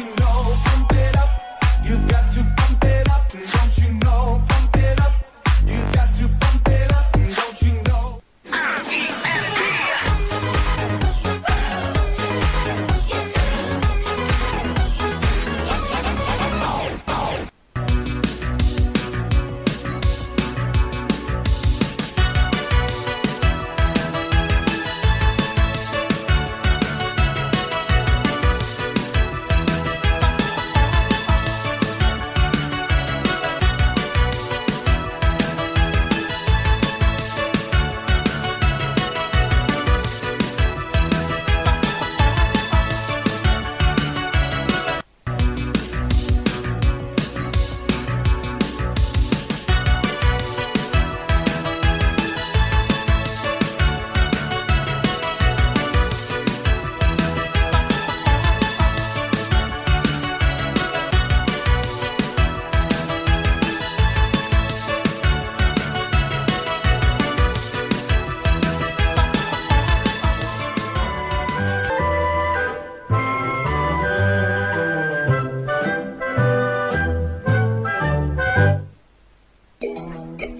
You know? Pump it up. You've got to pump it up. Don't you know? Amen.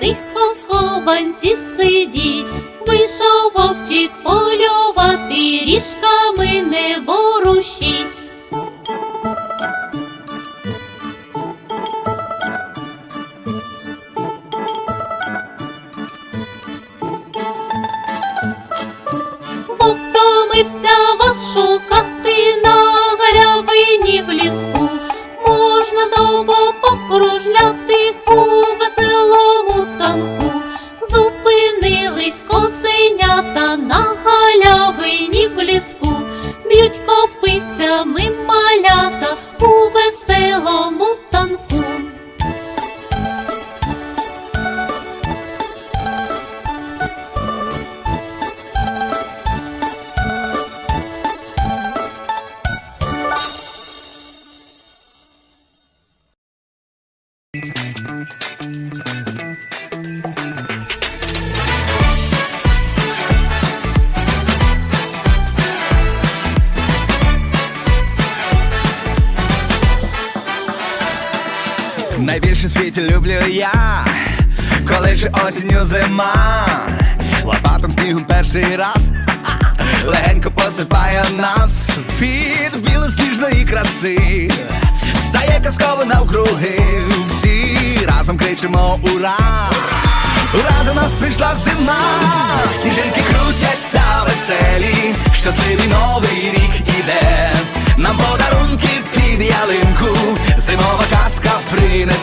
Тихо в схованці сидіть. Вийшов вовчик полювати, ріжками не ворушіть. Бо втомився вас шукати на галявині в Найбільше в світі люблю я, коли ж осінню зима, лопатом снігом перший раз легенько посипає нас. Від білосніжної краси, стає казково навкруги, всі разом кричимо ура! Ура, до нас прийшла зима, сніжинки крутяться веселі, щасливий